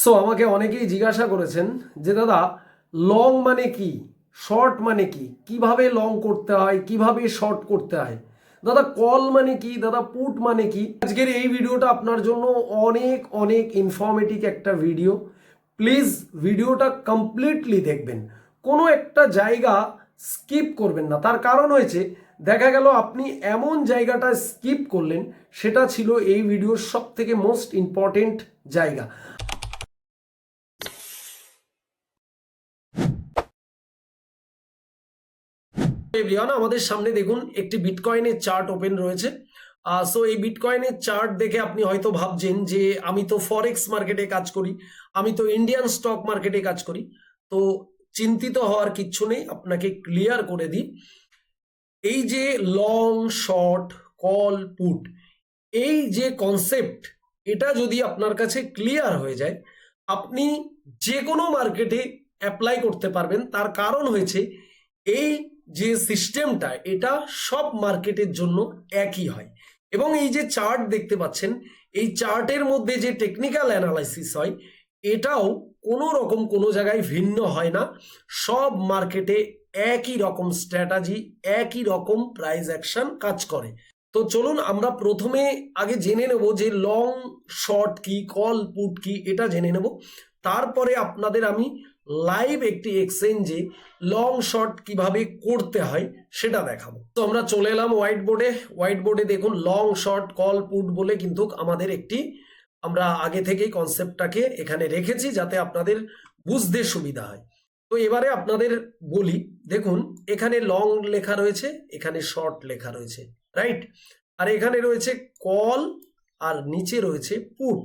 So আমাকে অনেকেই জিজ্ঞাসা করেছেন যে, দাদা লং মানে কি? শর্ট মানে কি? কীভাবে লং করতে হয়? কীভাবে শর্ট করতে হয়? দাদা কল মানে কি? দাদা পুট মানে কি? আজকের এই ভিডিওটা আপনার জন্য অনেক অনেক ইনফরমেটিভ একটা ভিডিও প্লিজ ভিডিওটা কমপ্লিটলি দেখবেন। কোনো একটা জায়গা স্কিপ করবেন না। তার কারণ হয়েছে, দেখা গেল আপনি এমন জায়গাটা স্কিপ করলেন, সেটা ছিল এই ভিডিওর সব থেকে মোস্ট ইম্পর্টেন্ট জায়গা। এভরিওয়ান আমাদের সামনে দেখুন একটি বিটকয়েনের চার্ট ওপেন রয়েছে। সো এই বিটকয়েনের চার্ট দেখে আপনি হয়তো ভাবছেন যে আমি তো ফরেক্স মার্কেটে কাজ করি, আমি তো ইন্ডিয়ান স্টক মার্কেটে কাজ করি। তো চিন্তিত হওয়ার কিচ্ছু নেই, আপনাকে ক্লিয়ার করে দিই। এই যে লং শর্ট কল পুট এই যে কনসেপ্ট এটা যদি আপনার কাছে ক্লিয়ার হয়ে যায়, আপনি যে কোনো মার্কেটে অ্যাপ্লাই করতে পারবেন। তার কারণ হয়েছে, এই যে সিস্টেমটা এটা সব মার্কেটের জন্য একই হয়। এবং এই যে চার্ট দেখতে পাচ্ছেন, এই চার্টের মধ্যে যে টেকনিক্যাল অ্যানালাইসিস হয়, এটাও কোনো রকম কোনো জায়গায় ভিন্ন হয় না। সব মার্কেটে একই রকম স্ট্র্যাটাজি একই রকম প্রাইস অ্যাকশন কাজ করে। তো চলুন আমরা প্রথমে আগে জেনে নেব যে লং শর্ট কি কল পুট কি, এটা জেনে নেব। তারপরে আপনাদের আমি লাইভ একটি এক্সচেঞ্জে লং শর্ট কীভাবে করতে হয় সেটা দেখাবো। তো আমরা চলে এলাম হোয়াইট বোর্ডে হোয়াইট বোর্ডে দেখুন লং শর্ট কল পুট বলে কিন্তু আমাদের একটি আমরা আগে থেকেই কনসেপ্টটাকে এখানে রেখেছি যাতে আপনাদের বুঝতে সুবিধা হয়। তো এবারে আপনাদের বলি, দেখুন, এখানে লং লেখা রয়েছে, এখানে শর্ট লেখা রয়েছে রাইট আর এখানে রয়েছে কল আর নিচে রয়েছে পুট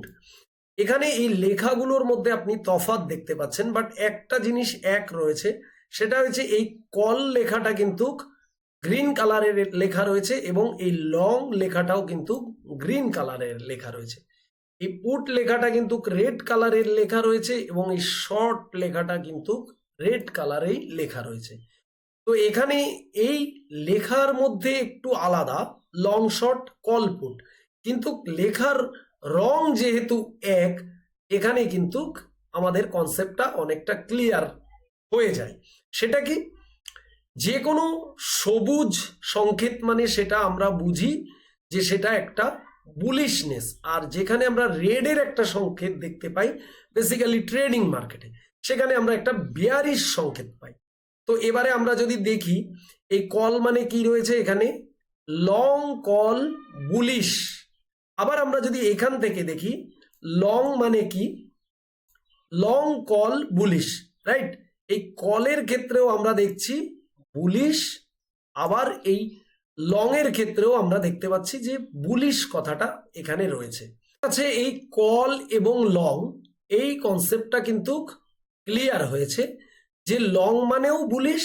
এখানে এই লেখাগুলোর মধ্যে আপনি তফাৎ দেখতে পাচ্ছেন বাট একটা জিনিস এক রয়েছে, সেটা হচ্ছে এই কল লেখাটা কিন্তু গ্রিন কালারের লেখা রয়েছে এবং এই লং লেখাটাও কিন্তু গ্রিন কালারের লেখা রয়েছে। এই পুট লেখাটা কিন্তু রেড কালারের লেখা রয়েছে এবং এই শর্ট লেখাটা কিন্তু রেড কালারেই লেখা রয়েছে। তো এখানে এই লেখার মধ্যে একটু আলাদা, লং, শর্ট, কল, পুট। কিন্তু লেখার রং যেহেতু এক, এখানে কিন্তু আমাদের কনসেপ্টটা অনেকটা ক্লিয়ার হয়ে যায়। সেটা কি? যে কোনো সবুজ সংকেত মানে সেটা আমরা বুঝি যে সেটা একটা বুলিশনেস আর যেখানে আমরা রেডের একটা সংকেত দেখতে পাই বেসিক্যালি ট্রেডিং মার্কেটে সেখানে আমরা একটা বিয়ারিশ সংকেত পাই। তো এবারে আমরা যদি দেখি, এই কল মানে কি রয়েছে এখানে? লং কল বুলিশ আবার আমরা যদি এখান থেকে দেখি লং মানে কি? লং কল বুলিশ রাইট এই কলের ক্ষেত্রেও আমরা দেখছি বুলিশ আবার এই লং এর ক্ষেত্রেও আমরা দেখতে পাচ্ছি যে বুলিশ কথাটা এখানে রয়েছে। আছে এই কল এবং লং এই কনসেপ্টটা কিন্তু ক্লিয়ার হয়েছে যে লং মানেও বুলিশ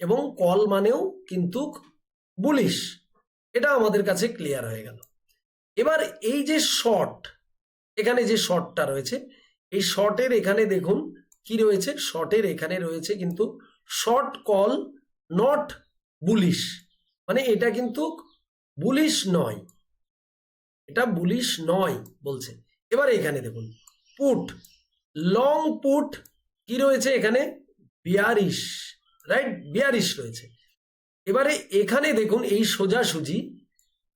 এবং কল মানেও কিন্তু বুলিশ এটা আমাদের কাছে ক্লিয়ার হয়ে গেল। এবার এই যে শর্ট এখানে যে শর্টটা রয়েছে, এই শর্টের এখানে দেখুন কি রয়েছে শর্টের এখানে রয়েছে কিন্তু শর্ট কল নট বুলিশ মানে এটা কিন্তু বুলিশ নয়, এটা বুলিশ নয় বলছে। এবার এখানে দেখুন পুট লং পুট কি রয়েছে এখানে? বিয়ারিশ রাইট বিয়ারিশ রয়েছে। এবারে এখানে দেখুন এই সোজাসুজি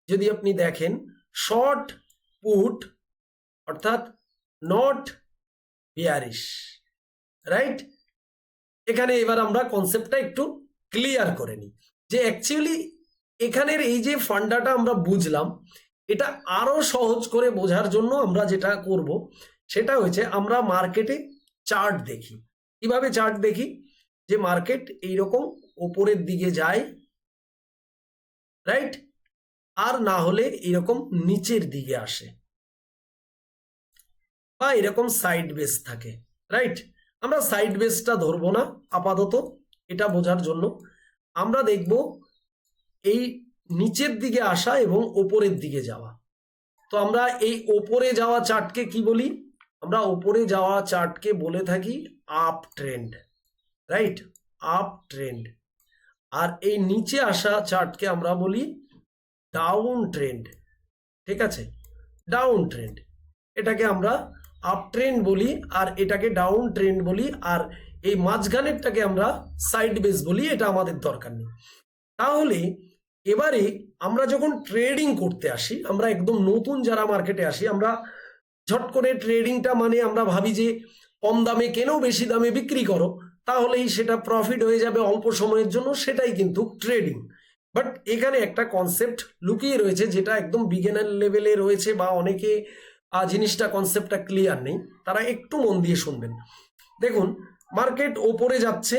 যদি আপনি দেখেন শর্ট পুট অর্থাৎ নট বিয়ারিশ রাইট এখানে এবার আমরা কনসেপ্টটা একটু ক্লিয়ার করে নিই। যে অ্যাকচুয়ালি এখানের এই যে ফান্ডাটা আমরা বুঝলাম, এটা আরও সহজ করে বোঝার জন্য আমরা যেটা করব, সেটা হয়েছে আমরা মার্কেটে চার্ট দেখি। কীভাবে চার্ট দেখি? যে মার্কেট এইরকম ওপরের দিকে যায় রাইট আর না হলে এরকম নিচের দিকে আসে। বা এরকম সাইড বেস থাকে রাইট আমরা সাইড বেসটা ধরবো না, আপাতত এটা বোঝার জন্য। আমরা দেখব এই নিচের দিকে আসা এবং ওপরের দিকে যাওয়া। তো আমরা এই ওপরে যাওয়া চার্টকে কি বলি? আমরা ওপরে যাওয়া চার্টকে বলে থাকি up trend right up trend আর এই নিচে আসা চার্টকে আমরা বলি ডাউন ট্রেন্ড ঠিক আছে? ডাউন ট্রেন্ড এটাকে আমরা আপ ট্রেন্ড বলি আর এটাকে ডাউন ট্রেন্ড বলি আর এই মাঝখানেরটাকে আমরা সাইড বেস বলি, এটা আমাদের দরকার নেই। তাহলে এবারে আমরা যখন ট্রেডিং করতে আসি, আমরা একদম নতুন যারা মার্কেটে আসি, আমরা ঝট করে ট্রেডিংটা মানে আমরা ভাবি যে কম দামে কেনেও বেশি দামে বিক্রি করো, তাহলেই সেটা প্রফিট হয়ে যাবে অল্প সময়ের জন্য, সেটাই কিন্তু ট্রেডিং বাট এখানে একটা কনসেপ্ট লুকিয়ে রয়েছে যেটা একদম বিগিনার লেভেলে রয়েছে বা অনেকে জিনিসটা কনসেপ্টটা ক্লিয়ার নেই। তারা একটু মন দিয়ে শুনবেন। দেখুন মার্কেট ওপরে যাচ্ছে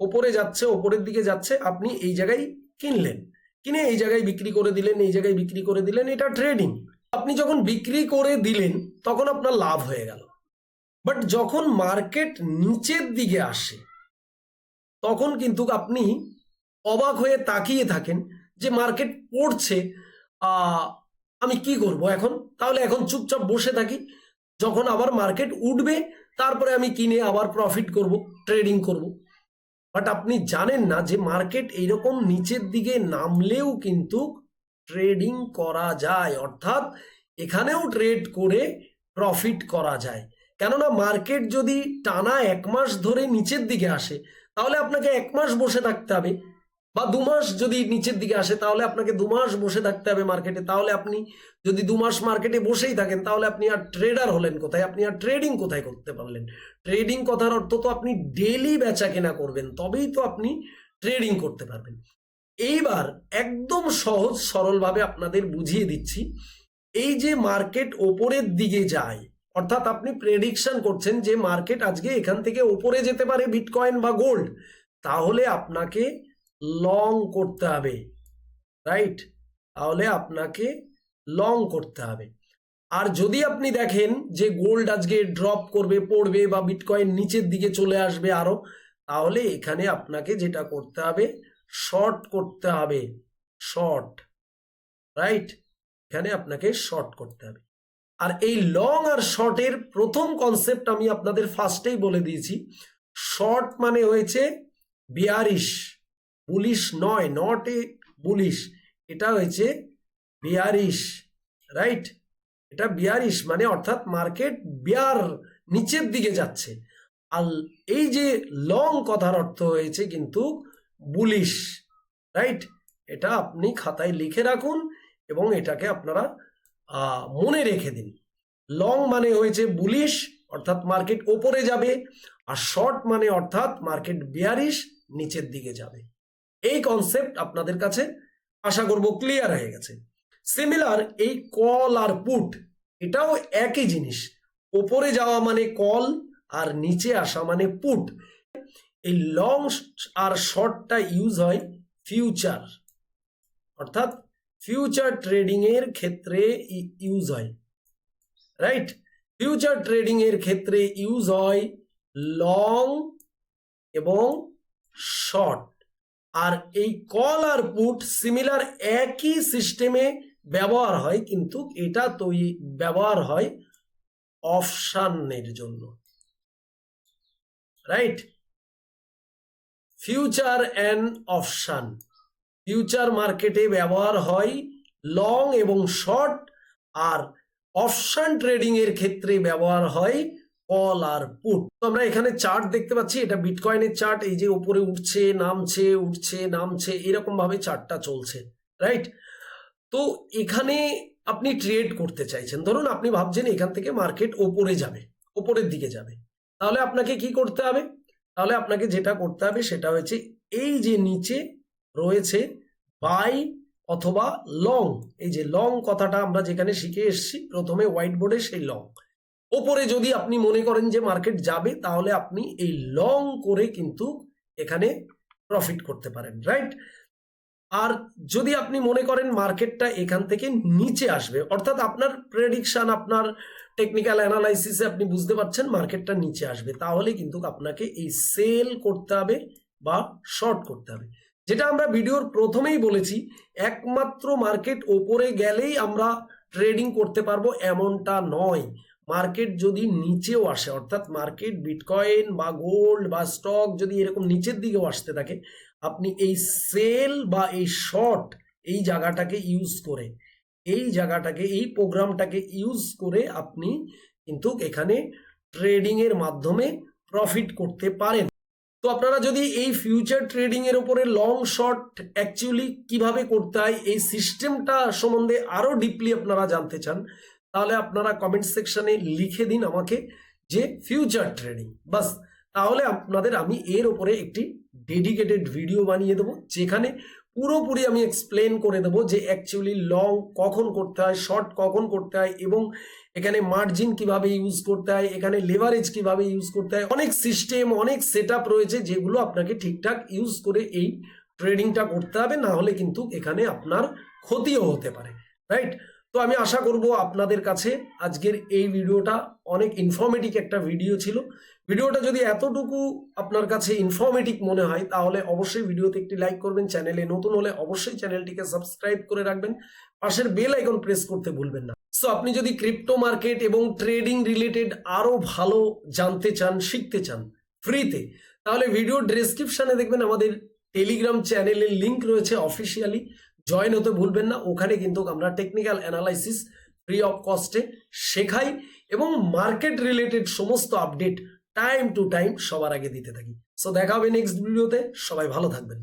ওপরে যাচ্ছে, ওপরের দিকে যাচ্ছে, আপনি এই জায়গায় কিনলেন। কিনে এই জায়গায় বিক্রি করে দিলেন, এই জায়গায় বিক্রি করে দিলেন, এটা ট্রেডিং আপনি যখন বিক্রি করে দিলেন, তখন আপনার লাভ হয়ে গেল। বাট যখন মার্কেট নিচের দিকে আসে, তখন কিন্তু আপনি অবাক হয়ে তাকিয়ে থাকেন যে মার্কেট পড়ছে আমি কি করব এখন? তাহলে এখন চুপচাপ বসে থাকি। যখন আবার মার্কেট উঠবে, তারপরে আমি কিনে আবার প্রফিট করব ট্রেডিং করব। বাট আপনি জানেন না যে মার্কেট এইরকম নিচের দিকে নামলেও কিন্তু ট্রেডিং করা যায়। অর্থাৎ এখানেও ট্রেড করে প্রফিট করা যায়। কেননা মার্কেট যদি টানা এক মাস ধরে নিচের দিকে আসে, তাহলে আপনাকে এক মাস বসে থাকতে হবে। বা দু মাস যদি নিচের দিকে আসে, তাহলে আপনাকে দু মাস বসে থাকতে হবে মার্কেটে তাহলে আপনি যদি দু মাস মার্কেটে বসেই থাকেন, তাহলে আপনি আর ট্রেডার হলেন কোথায়? আপনি আর ট্রেডিং কোথায় করতে পারলেন? ট্রেডিং কথার অর্থ তো আপনি ডেলি বেচা কেনা করবেন, তবেই তো আপনি ট্রেডিং করতে পারবেন। এইবার একদম সহজ, সরলভাবে আপনাদের বুঝিয়ে দিচ্ছি, এই যে মার্কেট ওপরের দিকে যায়, অর্থাৎ আপনি প্রেডিকশন করছেন যে মার্কেট আজকে এখান থেকে ওপরে যেতে পারে বিটকয়েন বা গোল্ড তাহলে আপনাকে লং করতে হবে রাইট তাহলে আপনাকে লং করতে হবে। আর যদি আপনি দেখেন যে গোল্ড আজকে ড্রপ করবে, পড়বে বা বিটকয়েন নিচের দিকে চলে আসবে আরও, তাহলে এখানে আপনাকে যেটা করতে হবে শর্ট করতে হবে শর্ট রাইট এখানে আপনাকে শর্ট করতে হবে। আর এই লং আর শর্টের প্রথম কনসেপ্ট আমি আপনাদের ফার্স্টেই বলে দিয়েছি। শর্ট মানে হয়েছে বিয়ারিশ বুলিশ নয় নট এ বুলিশ এটা হয়েছে বিয়ারিশ রাইট এটা বিয়ারিশ মানে অর্থাৎ মার্কেট বিয়ার নিচের দিকে যাচ্ছে। আর এই যে লং কথার অর্থ হয়েছে কিন্তু বুলিশ রাইট এটা আপনি খাতায় লিখে রাখুন এবং এটাকে আপনারা মনে রেখে দিন। লং মানে হয়েছে বুলিশ অর্থাৎ মার্কেট ওপরে যাবে। আর শর্ট মানে অর্থাৎ মার্কেট বিয়ারিশ নিচের দিকে যাবে। এই কনসেপ্ট আপনাদের কাছে আশা করব ক্লিয়ার হয়ে গেছে। সিমিলার এই কল আর পুট এটাও একই জিনিস। ওপরে যাওয়া মানে কল আর নিচে আসা মানে পুট এই লং আর শর্টটা ইউজ হয় ফিউচার অর্থাৎ ফিউচার ট্রেডিং এর ক্ষেত্রে ইউজ হয়। রাইট ফিউচার ট্রেডিং এর ক্ষেত্রে ইউজ হয় লং এবং শর্ট আর এই কল আর পুট সিমিলার একই সিস্টেমে ব্যবহার হয়, কিন্তু এটা তৈরি ব্যবহার হয় অপশানের জন্য। Right future and option future মার্কেটে ব্যবহার হয় লং এবং শর্ট আর অপশান ট্রেডিং এর ক্ষেত্রে ব্যবহার হয় কল আর পুট। তো আমরা এখানে চার্ট দেখতে পাচ্ছি, এটা বিটকয়েনের চার্ট এই যে উপরে উঠছে, নামছে উঠছে, নামছে এরকম ভাবে চার্টটা চলছে রাইট তো এখানে আপনি ট্রেড করতে চাইছেন। ধরুন আপনি ভাবছেন এখান থেকে মার্কেট ওপরে যাবে, ওপরের দিকে যাবে। তাহলে আপনাকে কি করতে হবে? তাহলে আপনাকে যেটা করতে হবে সেটা হচ্ছে এই যে নিচে রয়েছে বাই অথবা লং এই যে লং কথাটা আমরা যেখানে শিখে এসেছি, প্রথমে হোয়াইট বোর্ডে সেই লং ওপরে যদি আপনি মনে করেন যে মার্কেট যাবে, তাহলে আপনি এই লং করে কিন্তু এখানে প্রফিট করতে পারেন রাইট আর যদি আপনি মনে করেন মার্কেটটা এখান থেকে নিচে আসবে, অর্থাৎ আপনার প্রেডিকশন আপনার টেকনিক্যাল অ্যানালাইসিসে আপনি বুঝতে পারছেন মার্কেটটা নিচে আসবে, তাহলে কিন্তু আপনাকে এই সেল করতে হবে বা শর্ট করতে হবে। যেটা আমরা ভিডিওর প্রথমেই বলেছি, একমাত্র মার্কেট ওপরে গেলেই আমরা ট্রেডিং করতে পারব এমনটা নয়। মার্কেট যদি নিচেও আসে, অর্থাৎ মার্কেট, বিটকয়েন বা গোল্ড বা স্টক যদি এরকম নিচের দিকেও আসতে থাকে, আপনি এই সেল বা এই শর্ট এই জায়গাটাকে ইউজ করে, এই জায়গাটাকে, এই প্রোগ্রামটাকে ইউজ করে আপনি কিন্তু এখানে ট্রেডিং এর মাধ্যমে প্রফিট করতে পারেন। তো আপনারা যদি এই ফিউচার ট্রেডিং এর উপরে লং, শর্ট অ্যাকচুয়ালি কীভাবে করতে হয়, এই সিস্টেমটা সম্বন্ধে আরও ডিপলি আপনারা জানতে চান তাহলে আপনারা কমেন্ট সেকশনে লিখে দিন আমাকে যে ফিউচার ট্রেডিং বাস, তাহলে আপনাদের আমি এর ওপরে একটি ডেডিকেটেড ভিডিও বানিয়ে দেবো, যেখানে পুরোপুরি আমি এক্সপ্লেন করে দেবো যে অ্যাকচুয়ালি লং কখন করতে হয় শর্ট কখন করতে হয়, এবং এখানে মার্জিন কীভাবে ইউজ করতে হয়, এখানে লেভারেজ কীভাবে ইউজ করতে হয়, অনেক সিস্টেম অনেক সেট রয়েছে যেগুলো আপনাকে ঠিকঠাক ইউজ করে এই ট্রেডিংটা করতে হবে, না হলে কিন্তু এখানে আপনার ক্ষতিও হতে পারে। রাইট তো আমি আশা করব আপনাদের কাছে আজকের এই ভিডিওটা অনেক ইনফরমেটিভ একটা ভিডিও ছিল। ভিডিওটা যদি এতটুকু আপনার কাছে ইনফরমেটিভ মনে হয়, তাহলে অবশ্যই ভিডিওতে একটি লাইক করবেন চ্যানেলে নতুন হলে অবশ্যই চ্যানেলটিকে সাবস্ক্রাইব করে রাখবেন। পাশের বেল আইকন প্রেস করতে ভুলবেন না। সো আপনি যদি ক্রিপ্টো মার্কেট এবং ট্রেডিং রিলেটেড আরও ভালো জানতে চান, শিখতে চান ফ্রিতে তাহলে ভিডিও ডেসক্রিপশনে দেখবেন আমাদের টেলিগ্রাম চ্যানেলের লিংক রয়েছে অফিসিয়ালি জয়েন হতে ভুলবেন না। ওখানে কিন্তু আমরা টেকনিক্যাল অ্যানালাইসিস ফ্রি অফ কস্টে শেখাই এবং মার্কেট রিলেটেড সমস্ত আপডেট টাইম টু টাইম সবার আগে দিতে থাকি। সো দেখা হবে নেক্সট ভিডিওতে সবাই ভালো থাকবেন।